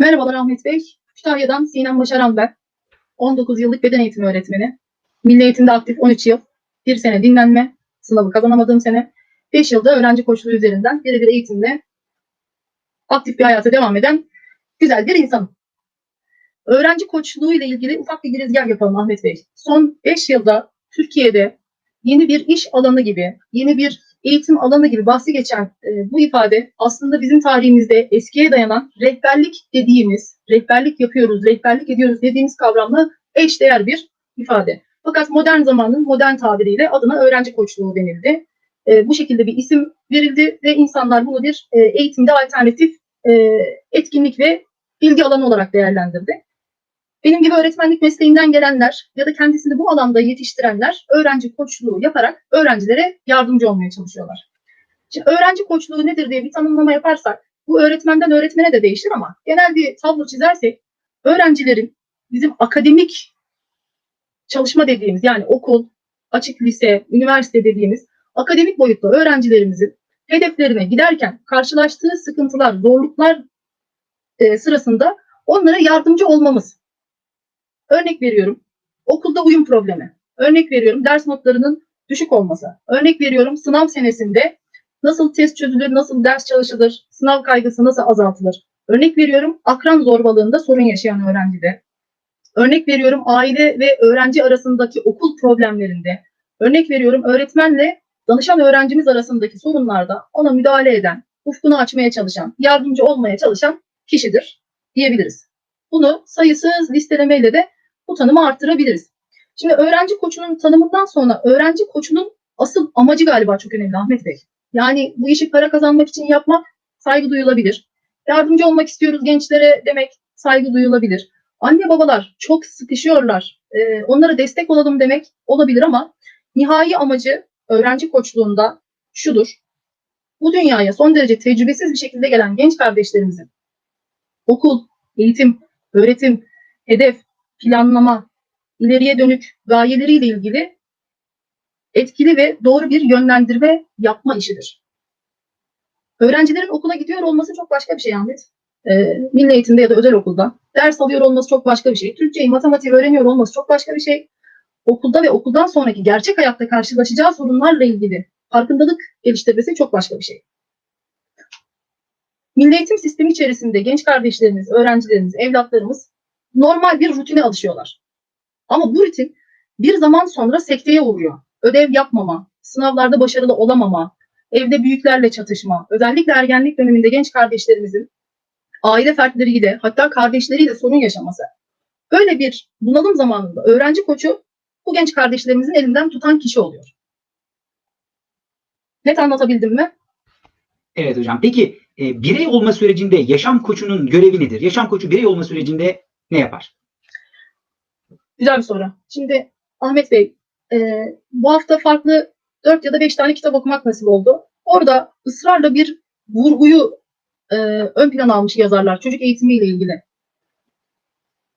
Merhabalar Ahmet Bey. Kütahya'dan Sinem Başaran ben. 19 yıllık beden eğitimi öğretmeni. Milli Eğitim'de aktif 13 yıl. Bir sene dinlenme. Sınavı kazanamadığım sene. 5 yılda öğrenci koçluğu üzerinden birebir eğitimle aktif bir hayata devam eden güzel bir insanım. Öğrenci koçluğu ile ilgili ufak bir girizgah yapalım Ahmet Bey. Son 5 yılda Türkiye'de yeni bir iş alanı gibi, yeni bir eğitim alanı gibi bahsi geçen e, bu ifade aslında bizim tarihimizde eskiye dayanan rehberlik dediğimiz, rehberlik yapıyoruz, rehberlik ediyoruz dediğimiz kavramla eşdeğer bir ifade. Fakat modern zamanın modern tabiriyle adına öğrenci koçluğu denildi. E, bu şekilde bir isim verildi ve insanlar bunu bir e, eğitimde alternatif e, etkinlik ve ilgi alanı olarak değerlendirdi. Benim gibi öğretmenlik mesleğinden gelenler ya da kendisini bu alanda yetiştirenler öğrenci koçluğu yaparak öğrencilere yardımcı olmaya çalışıyorlar. Şimdi öğrenci koçluğu nedir diye bir tanımlama yaparsak bu öğretmenden öğretmene de değişir ama genel bir tablo çizersek öğrencilerin bizim akademik çalışma dediğimiz yani okul, açık lise, üniversite dediğimiz akademik boyutta öğrencilerimizin hedeflerine giderken karşılaştığı sıkıntılar, zorluklar e, sırasında onlara yardımcı olmamız. Örnek veriyorum okulda uyum problemi. Örnek veriyorum ders notlarının düşük olması. Örnek veriyorum sınav senesinde nasıl test çözülür, nasıl ders çalışılır, sınav kaygısı nasıl azaltılır. Örnek veriyorum akran zorbalığında sorun yaşayan öğrencide. Örnek veriyorum aile ve öğrenci arasındaki okul problemlerinde. Örnek veriyorum öğretmenle danışan öğrencimiz arasındaki sorunlarda ona müdahale eden, ufkunu açmaya çalışan, yardımcı olmaya çalışan kişidir diyebiliriz. Bunu sayısız listelemeyle de bu tanımı arttırabiliriz. Şimdi öğrenci koçunun tanımından sonra öğrenci koçunun asıl amacı galiba çok önemli Ahmet Bey. Yani bu işi para kazanmak için yapmak saygı duyulabilir. Yardımcı olmak istiyoruz gençlere demek saygı duyulabilir. Anne babalar çok sıkışıyorlar. Ee, onlara destek olalım demek olabilir ama nihai amacı öğrenci koçluğunda şudur. Bu dünyaya son derece tecrübesiz bir şekilde gelen genç kardeşlerimizin okul, eğitim, öğretim, hedef, planlama, ileriye dönük gayeleriyle ilgili etkili ve doğru bir yönlendirme yapma işidir. Öğrencilerin okula gidiyor olması çok başka bir şey Ahmet. Ee, milli eğitimde ya da özel okulda. Ders alıyor olması çok başka bir şey. Türkçeyi, matematiği öğreniyor olması çok başka bir şey. Okulda ve okuldan sonraki gerçek hayatta karşılaşacağı sorunlarla ilgili farkındalık geliştirmesi çok başka bir şey. Milli eğitim sistemi içerisinde genç kardeşlerimiz, öğrencilerimiz, evlatlarımız normal bir rutine alışıyorlar. Ama bu rutin bir zaman sonra sekteye uğruyor. Ödev yapmama, sınavlarda başarılı olamama, evde büyüklerle çatışma, özellikle ergenlik döneminde genç kardeşlerimizin aile fertleriyle hatta kardeşleriyle sorun yaşaması. Böyle bir bunalım zamanında öğrenci koçu bu genç kardeşlerimizin elinden tutan kişi oluyor. Net anlatabildim mi? Evet hocam. Peki e, birey olma sürecinde yaşam koçunun görevi nedir? Yaşam koçu birey olma sürecinde ne yapar? Güzel bir soru. Şimdi Ahmet Bey, e, bu hafta farklı 4 ya da 5 tane kitap okumak nasip oldu. Orada ısrarla bir vurguyu e, ön plana almış yazarlar çocuk eğitimiyle ilgili.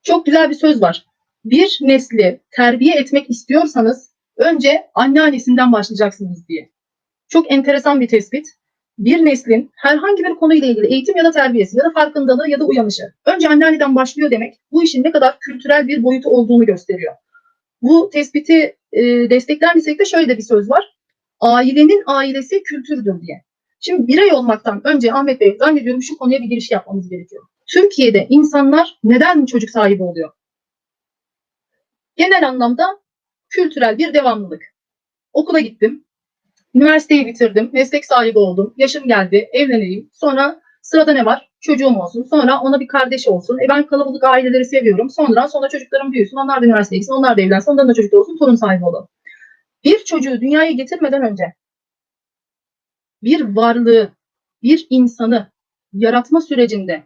Çok güzel bir söz var. Bir nesli terbiye etmek istiyorsanız önce anneannesinden başlayacaksınız diye. Çok enteresan bir tespit. Bir neslin herhangi bir konuyla ilgili eğitim ya da terbiyesi ya da farkındalığı ya da uyanışı önce anneanneden başlıyor demek bu işin ne kadar kültürel bir boyutu olduğunu gösteriyor. Bu tespiti e, desteklenmesek de şöyle de bir söz var. Ailenin ailesi kültürdür diye. Şimdi birey olmaktan önce Ahmet Bey zannediyorum şu konuya bir giriş yapmamız gerekiyor. Türkiye'de insanlar neden çocuk sahibi oluyor? Genel anlamda kültürel bir devamlılık. Okula gittim, üniversiteyi bitirdim, meslek sahibi oldum, yaşım geldi, evleneyim. Sonra sırada ne var? Çocuğum olsun. Sonra ona bir kardeş olsun. E ben kalabalık aileleri seviyorum. Sonra sonra çocuklarım büyüsün. Onlar da üniversiteye gitsin. Onlar da evlensin. Onların da çocukları olsun. Torun sahibi olalım. Bir çocuğu dünyaya getirmeden önce bir varlığı, bir insanı yaratma sürecinde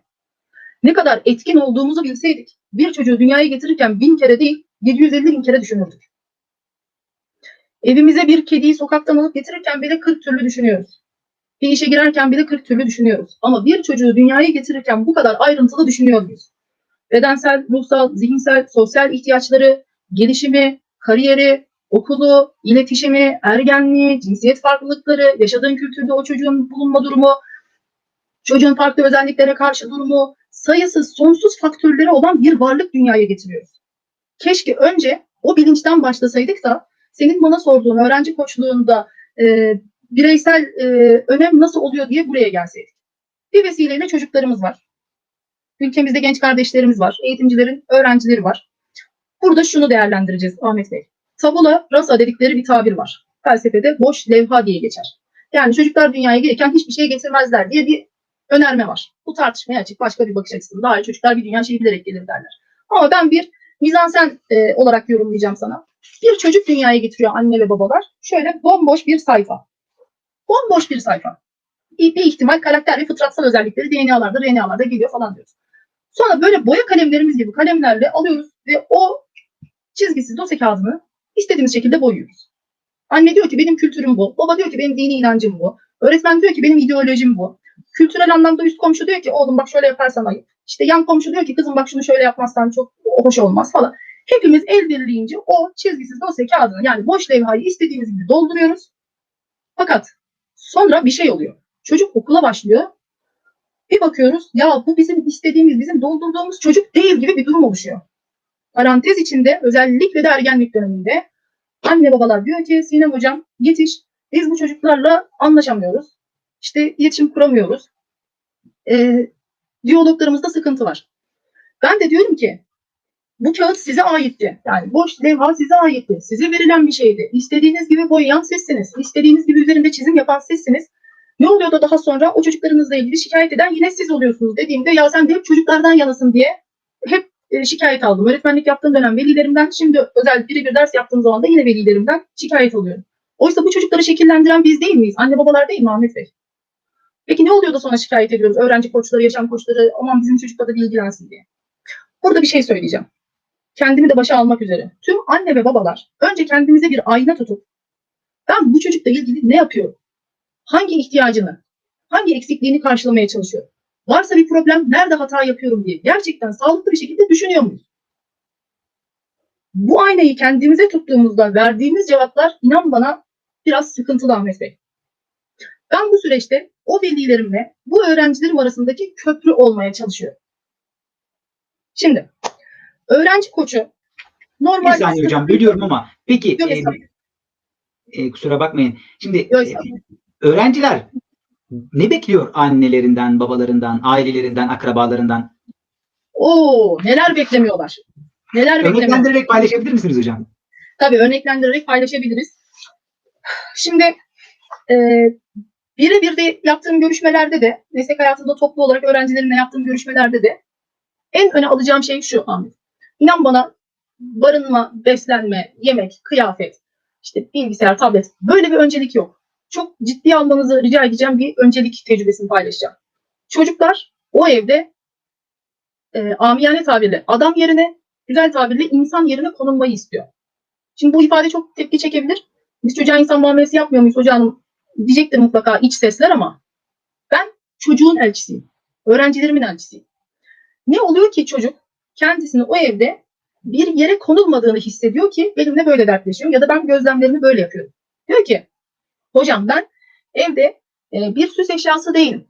ne kadar etkin olduğumuzu bilseydik bir çocuğu dünyaya getirirken bin kere değil 750 bin kere düşünürdük. Evimize bir kediyi sokaktan alıp getirirken bile 40 türlü düşünüyoruz. Bir işe girerken bile 40 türlü düşünüyoruz. Ama bir çocuğu dünyaya getirirken bu kadar ayrıntılı düşünüyor muyuz? Bedensel, ruhsal, zihinsel, sosyal ihtiyaçları, gelişimi, kariyeri, okulu, iletişimi, ergenliği, cinsiyet farklılıkları, yaşadığın kültürde o çocuğun bulunma durumu, çocuğun farklı özelliklere karşı durumu, sayısız, sonsuz faktörleri olan bir varlık dünyaya getiriyoruz. Keşke önce o bilinçten başlasaydık da senin bana sorduğun öğrenci koçluğunda e, bireysel e, önem nasıl oluyor diye buraya gelseydik. Bir vesileyle çocuklarımız var. Ülkemizde genç kardeşlerimiz var. Eğitimcilerin öğrencileri var. Burada şunu değerlendireceğiz Ahmet Bey. Tabula rasa dedikleri bir tabir var. Felsefede boş levha diye geçer. Yani çocuklar dünyaya gelirken hiçbir şey getirmezler diye bir önerme var. Bu tartışmaya açık başka bir bakış açısı. Daha iyi çocuklar bir dünya şeyi bilerek gelir derler. Ama ben bir mizansen e, olarak yorumlayacağım sana. Bir çocuk dünyaya getiriyor anne ve babalar. Şöyle bomboş bir sayfa. Bomboş bir sayfa. Bir, ihtimal karakter ve fıtratsal özellikleri DNA'larda, RNA'larda geliyor falan diyoruz. Sonra böyle boya kalemlerimiz gibi kalemlerle alıyoruz ve o çizgisiz dosya kağıdını istediğimiz şekilde boyuyoruz. Anne diyor ki benim kültürüm bu. Baba diyor ki benim dini inancım bu. Öğretmen diyor ki benim ideolojim bu. Kültürel anlamda üst komşu diyor ki oğlum bak şöyle yaparsan ayıp. İşte yan komşu diyor ki kızım bak şunu şöyle yapmazsan çok hoş olmaz falan. Hepimiz el birliğince o çizgisiz dosya kağıdını yani boş levhayı istediğimiz gibi dolduruyoruz. Fakat sonra bir şey oluyor. Çocuk okula başlıyor. Bir bakıyoruz ya bu bizim istediğimiz, bizim doldurduğumuz çocuk değil gibi bir durum oluşuyor. Parantez içinde özellikle de ergenlik döneminde anne babalar diyor ki Sinem hocam yetiş biz bu çocuklarla anlaşamıyoruz. İşte iletişim kuramıyoruz. Ee, diyaloglarımızda sıkıntı var. Ben de diyorum ki bu kağıt size aitti. Yani boş levha size aitti. Size verilen bir şeydi. İstediğiniz gibi boyayan sizsiniz. İstediğiniz gibi üzerinde çizim yapan sizsiniz. Ne oluyor da daha sonra o çocuklarınızla ilgili şikayet eden yine siz oluyorsunuz dediğimde ya sen de hep çocuklardan yanasın diye hep e, şikayet aldım. Öğretmenlik yaptığım dönem velilerimden şimdi özel birebir ders yaptığım zaman da yine velilerimden şikayet alıyorum. Oysa bu çocukları şekillendiren biz değil miyiz? Anne babalar değil mi Ahmet Bey? Peki ne oluyor da sonra şikayet ediyoruz? Öğrenci koçları, yaşam koçları aman bizim çocukla da ilgilensin diye. Burada bir şey söyleyeceğim. Kendimi de başa almak üzere. Tüm anne ve babalar önce kendimize bir ayna tutup ben bu çocukla ilgili ne yapıyorum? Hangi ihtiyacını, hangi eksikliğini karşılamaya çalışıyorum? Varsa bir problem nerede hata yapıyorum diye gerçekten sağlıklı bir şekilde düşünüyor muyuz? Bu aynayı kendimize tuttuğumuzda verdiğimiz cevaplar inan bana biraz sıkıntılı Ahmet Bey. Ben bu süreçte o velilerimle bu öğrencilerim arasındaki köprü olmaya çalışıyorum. Şimdi öğrenci koçu Bir normal saniye hocam bölüyorum ama peki Yok, e, e, kusura bakmayın. Şimdi Yok, e, öğrenciler ne bekliyor annelerinden, babalarından, ailelerinden, akrabalarından? Oo neler beklemiyorlar. Neler beklemiyorlar. Örneklendirerek paylaşabilir misiniz hocam? Tabii örneklendirerek paylaşabiliriz. Şimdi e, birebir de yaptığım görüşmelerde de, meslek hayatında toplu olarak öğrencilerimle yaptığım görüşmelerde de en öne alacağım şey şu Ahmet. İnan bana barınma, beslenme, yemek, kıyafet, işte bilgisayar, tablet böyle bir öncelik yok. Çok ciddiye almanızı rica edeceğim bir öncelik tecrübesini paylaşacağım. Çocuklar o evde e, amiyane tabirle adam yerine, güzel tabirle insan yerine konulmayı istiyor. Şimdi bu ifade çok tepki çekebilir. Biz çocuğa insan muamelesi yapmıyor muyuz hoca hanım? Diyecektir mutlaka iç sesler ama ben çocuğun elçisiyim. Öğrencilerimin elçisiyim. Ne oluyor ki çocuk kendisini o evde bir yere konulmadığını hissediyor ki benimle böyle dertleşiyor ya da ben gözlemlerimi böyle yapıyorum. Diyor ki hocam ben evde e, bir süs eşyası değilim.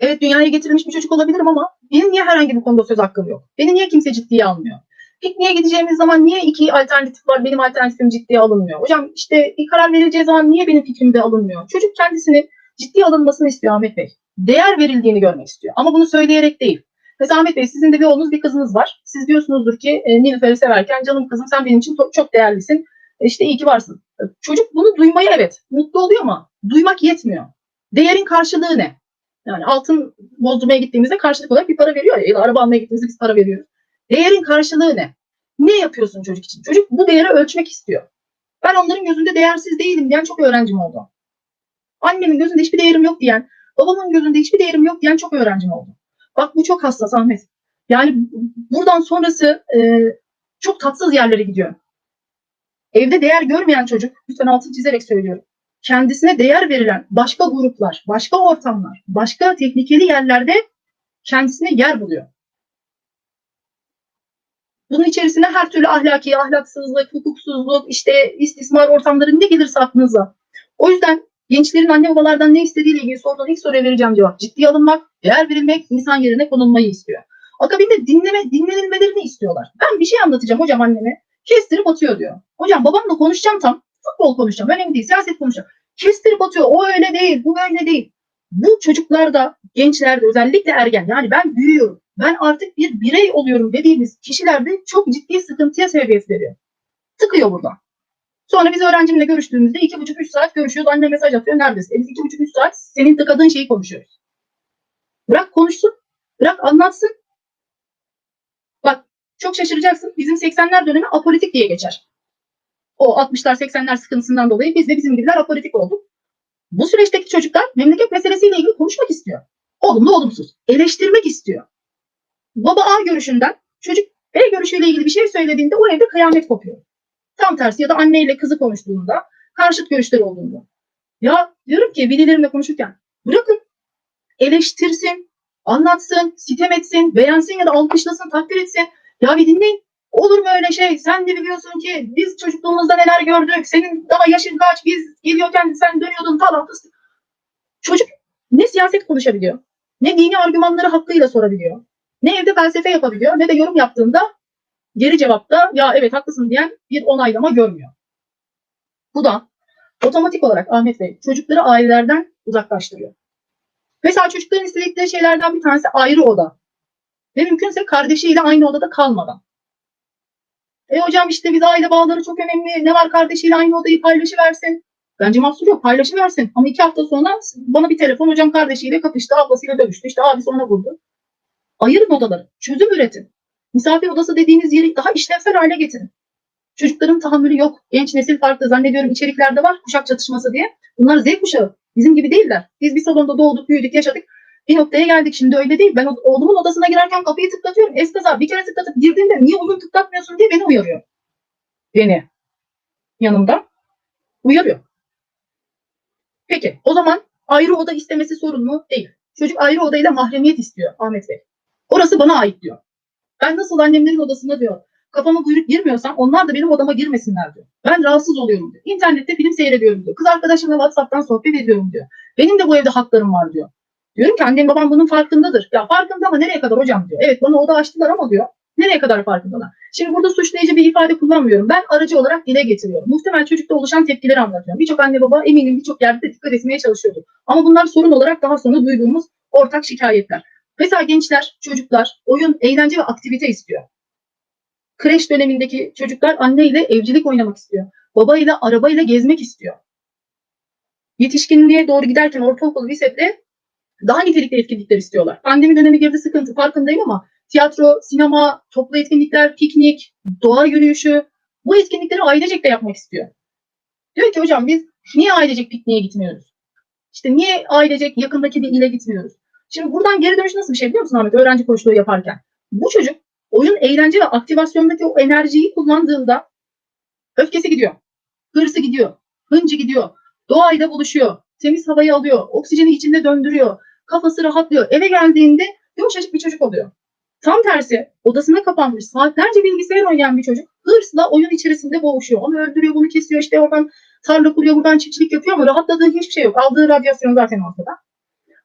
Evet dünyaya getirilmiş bir çocuk olabilirim ama benim niye herhangi bir konuda söz hakkım yok? Beni niye kimse ciddiye almıyor? Pikniğe gideceğimiz zaman niye iki alternatif var benim alternatifim ciddiye alınmıyor? Hocam işte bir karar verileceği zaman niye benim fikrim de alınmıyor? Çocuk kendisini ciddiye alınmasını istiyor Ahmet Bey. Değer verildiğini görmek istiyor. Ama bunu söyleyerek değil. Mesela Ahmet Bey sizin de bir oğlunuz bir kızınız var. Siz diyorsunuzdur ki e, Nilüfer'i severken canım kızım sen benim için çok, değerlisin. E, işte iyi ki varsın. E, Çocuk bunu duymaya evet mutlu oluyor ama duymak yetmiyor. Değerin karşılığı ne? Yani altın bozdurmaya gittiğimizde karşılık olarak bir para veriyor ya. ya araba almaya gittiğimizde biz para veriyoruz. Değerin karşılığı ne? Ne yapıyorsun çocuk için? Çocuk bu değeri ölçmek istiyor. Ben onların gözünde değersiz değilim diyen çok öğrencim oldu. Annemin gözünde hiçbir değerim yok diyen, babamın gözünde hiçbir değerim yok diyen çok öğrencim oldu. Bak bu çok hassas Ahmet. Yani buradan sonrası e, çok tatsız yerlere gidiyor. Evde değer görmeyen çocuk, lütfen altını çizerek söylüyorum. Kendisine değer verilen başka gruplar, başka ortamlar, başka tehlikeli yerlerde kendisine yer buluyor. Bunun içerisine her türlü ahlaki, ahlaksızlık, hukuksuzluk, işte istismar ortamları ne gelirse aklınıza. O yüzden gençlerin anne babalardan ne istediğiyle ilgili sorduğun ilk soruya vereceğim cevap. Ciddiye alınmak, Değer verilmek, insan yerine konulmayı istiyor. Akabinde dinleme, dinlenilmelerini istiyorlar. Ben bir şey anlatacağım hocam anneme. Kestirip atıyor diyor. Hocam babamla konuşacağım tam. Futbol konuşacağım. Önemli değil. Siyaset konuşacağım. Kestirip atıyor. O öyle değil. Bu böyle değil. Bu çocuklarda, gençlerde özellikle ergen yani ben büyüyorum. Ben artık bir birey oluyorum dediğimiz kişilerde çok ciddi sıkıntıya sebebiyet veriyor. Tıkıyor burada. Sonra biz öğrencimle görüştüğümüzde iki buçuk üç saat görüşüyoruz. Anne mesaj atıyor. Neredesin? E biz iki buçuk üç saat senin tıkadığın şeyi konuşuyoruz. Bırak konuşsun. Bırak anlatsın. Bak çok şaşıracaksın. Bizim 80'ler dönemi apolitik diye geçer. O 60'lar 80'ler sıkıntısından dolayı biz de bizim gibiler apolitik olduk. Bu süreçteki çocuklar memleket meselesiyle ilgili konuşmak istiyor. Olumlu olumsuz. Eleştirmek istiyor. Baba A görüşünden çocuk B görüşüyle ilgili bir şey söylediğinde o evde kıyamet kopuyor. Tam tersi ya da anneyle kızı konuştuğunda karşıt görüşler olduğunda. Ya diyorum ki velilerimle konuşurken bırakın eleştirsin, anlatsın, sitem etsin, beğensin ya da alkışlasın, takdir etsin. Ya bir dinleyin. Olur mu öyle şey? Sen de biliyorsun ki biz çocukluğumuzda neler gördük. Senin daha yaşın kaç? Biz geliyorken sen dönüyordun falan fıstık. Çocuk ne siyaset konuşabiliyor, ne dini argümanları hakkıyla sorabiliyor, ne evde felsefe yapabiliyor, ne de yorum yaptığında geri cevapta ya evet haklısın diyen bir onaylama görmüyor. Bu da otomatik olarak Ahmet Bey çocukları ailelerden uzaklaştırıyor. Mesela çocukların istedikleri şeylerden bir tanesi ayrı oda. Ve mümkünse kardeşiyle aynı odada kalmadan. E hocam işte biz aile bağları çok önemli. Ne var kardeşiyle aynı odayı paylaşıversin. Bence mahsur yok paylaşıversin. Ama iki hafta sonra bana bir telefon hocam kardeşiyle kapıştı, ablasıyla dövüştü. İşte abisi ona vurdu. Ayırın odaları. Çözüm üretin. Misafir odası dediğiniz yeri daha işlevsel hale getirin. Çocukların tahammülü yok. Genç nesil farklı. Zannediyorum içeriklerde var kuşak çatışması diye. Bunlar Z kuşağı. Bizim gibi değiller. Biz bir salonda doğduk, büyüdük, yaşadık. Bir noktaya geldik. Şimdi öyle değil. Ben oğlumun odasına girerken kapıyı tıklatıyorum. Eskaza bir kere tıklatıp girdiğimde niye oğlum tıklatmıyorsun diye beni uyarıyor. Beni. Yanımda. Uyarıyor. Peki o zaman ayrı oda istemesi sorun mu? Değil. Çocuk ayrı odayla mahremiyet istiyor Ahmet Bey. Orası bana ait diyor. Ben nasıl annemlerin odasında diyor. Kafama buyruk girmiyorsam onlar da benim odama girmesinler diyor. Ben rahatsız oluyorum diyor. İnternette film seyrediyorum diyor. Kız arkadaşımla WhatsApp'tan sohbet ediyorum diyor. Benim de bu evde haklarım var diyor. Diyorum ki annem babam bunun farkındadır. Ya farkında ama nereye kadar hocam diyor. Evet bana oda açtılar ama diyor. Nereye kadar farkındalar? Şimdi burada suçlayıcı bir ifade kullanmıyorum. Ben aracı olarak dile getiriyorum. Muhtemel çocukta oluşan tepkileri anlatıyorum. Birçok anne baba eminim birçok yerde de dikkat etmeye çalışıyordu. Ama bunlar sorun olarak daha sonra duyduğumuz ortak şikayetler. Mesela gençler, çocuklar oyun, eğlence ve aktivite istiyor. Kreş dönemindeki çocuklar anneyle evcilik oynamak istiyor. Babayla arabayla gezmek istiyor. Yetişkinliğe doğru giderken ortaokul, lisede daha nitelikli etkinlikler istiyorlar. Pandemi dönemi girdi sıkıntı farkındayım ama tiyatro, sinema, toplu etkinlikler, piknik, doğa yürüyüşü bu etkinlikleri ailecek de yapmak istiyor. Diyor ki hocam biz niye ailecek pikniğe gitmiyoruz? İşte niye ailecek yakındaki bir ile gitmiyoruz? Şimdi buradan geri dönüş nasıl bir şey biliyor musun Ahmet? Öğrenci koçluğu yaparken. Bu çocuk oyun, eğlence ve aktivasyondaki o enerjiyi kullandığında öfkesi gidiyor. Hırsı gidiyor. Hıncı gidiyor. Doğayla buluşuyor. Temiz havayı alıyor. Oksijeni içinde döndürüyor. Kafası rahatlıyor. Eve geldiğinde yumuşacık bir çocuk oluyor. Tam tersi odasına kapanmış saatlerce bilgisayar oynayan bir çocuk hırsla oyun içerisinde boğuşuyor. Onu öldürüyor, bunu kesiyor, işte oradan tarla kuruyor, buradan çiftçilik yapıyor ama rahatladığı hiçbir şey yok. Aldığı radyasyon zaten ortada.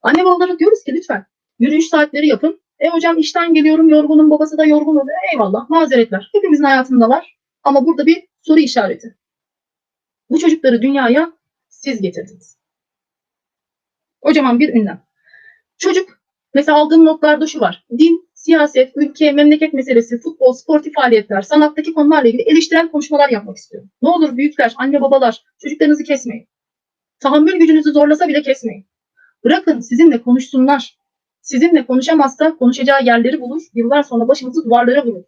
Anne babalara diyoruz ki lütfen yürüyüş saatleri yapın. E hocam işten geliyorum yorgunum babası da yorgun oluyor. Eyvallah mazeretler. Hepimizin hayatında var. Ama burada bir soru işareti. Bu çocukları dünyaya siz getirdiniz. Kocaman bir ünlem. Çocuk mesela aldığım notlarda şu var. Din, siyaset, ülke, memleket meselesi, futbol, sportif faaliyetler, sanattaki konularla ilgili eleştiren konuşmalar yapmak istiyorum. Ne olur büyükler, anne babalar çocuklarınızı kesmeyin. Tahammül gücünüzü zorlasa bile kesmeyin. Bırakın sizinle konuşsunlar. Sizinle konuşamazsa konuşacağı yerleri bulur. Yıllar sonra başımızı duvarlara vurur.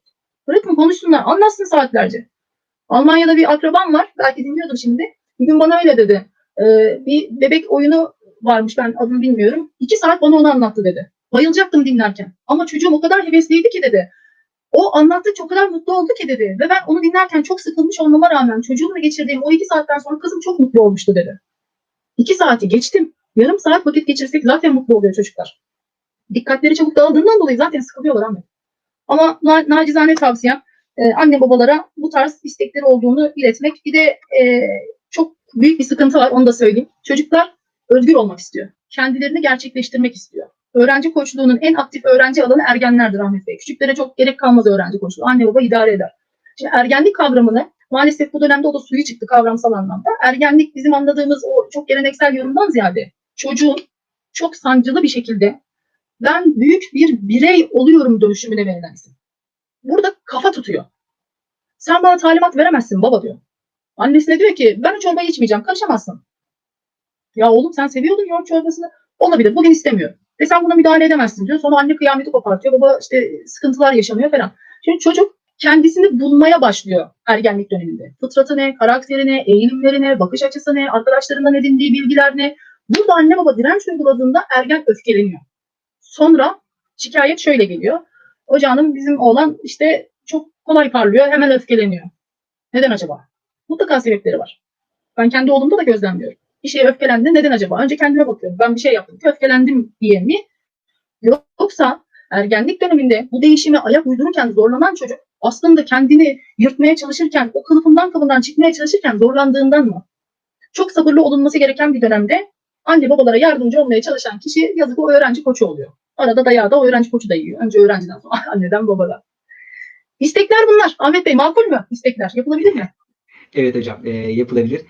Bırakın konuşsunlar. Anlatsın saatlerce. Almanya'da bir akrabam var. Belki dinliyordur şimdi. Bir gün bana öyle dedi. Ee, bir bebek oyunu varmış. Ben adını bilmiyorum. İki saat bana onu anlattı dedi. Bayılacaktım dinlerken. Ama çocuğum o kadar hevesliydi ki dedi. O anlattıkça o kadar mutlu oldu ki dedi. Ve ben onu dinlerken çok sıkılmış olmama rağmen çocuğumla geçirdiğim o iki saatten sonra kızım çok mutlu olmuştu dedi. İki saati geçtim. Yarım saat vakit geçirsek zaten mutlu oluyor çocuklar. Dikkatleri çabuk dağıldığından dolayı zaten sıkılıyorlar Ahmet. Ama na nacizane tavsiyem e, anne babalara bu tarz istekleri olduğunu iletmek. Bir de e, çok büyük bir sıkıntı var onu da söyleyeyim. Çocuklar özgür olmak istiyor. Kendilerini gerçekleştirmek istiyor. öğrenci koçluğunun en aktif öğrenci alanı ergenlerdir Ahmet Bey. Küçüklere çok gerek kalmaz öğrenci koçluğu. Anne baba idare eder. Şimdi ergenlik kavramını maalesef bu dönemde o da suyu çıktı kavramsal anlamda. Ergenlik bizim anladığımız o çok geleneksel yorumdan ziyade çocuğun çok sancılı bir şekilde ben büyük bir birey oluyorum dönüşümüne verilen isim. Burada kafa tutuyor. Sen bana talimat veremezsin baba diyor. Annesine diyor ki ben o çorbayı içmeyeceğim karışamazsın. Ya oğlum sen seviyordun yoğurt çorbasını. Olabilir bugün istemiyor. Ve sen buna müdahale edemezsin diyor. Sonra anne kıyameti kopartıyor. Baba işte sıkıntılar yaşanıyor falan. Şimdi çocuk kendisini bulmaya başlıyor ergenlik döneminde. Fıtratı ne, karakteri ne, eğilimleri ne, bakış açısı ne, arkadaşlarından edindiği bilgiler ne. Burada anne baba direnç uyguladığında ergen öfkeleniyor. Sonra şikayet şöyle geliyor. Hocam bizim oğlan işte çok kolay parlıyor hemen öfkeleniyor. Neden acaba? Mutlaka sebepleri var. Ben kendi oğlumda da gözlemliyorum. Bir şeye öfkelendi neden acaba? Önce kendime bakıyorum. Ben bir şey yaptım ki öfkelendim diye mi? Yoksa ergenlik döneminde bu değişime ayak uydururken zorlanan çocuk aslında kendini yırtmaya çalışırken, o kılıfından kılından çıkmaya çalışırken zorlandığından mı? Çok sabırlı olunması gereken bir dönemde anne babalara yardımcı olmaya çalışan kişi yazık o öğrenci koçu oluyor. Arada dayağı da o öğrenci koçu da yiyor. Önce öğrenciden sonra anneden babadan. İstekler bunlar. Ahmet Bey makul mü? İstekler yapılabilir mi? Evet hocam e, yapılabilir.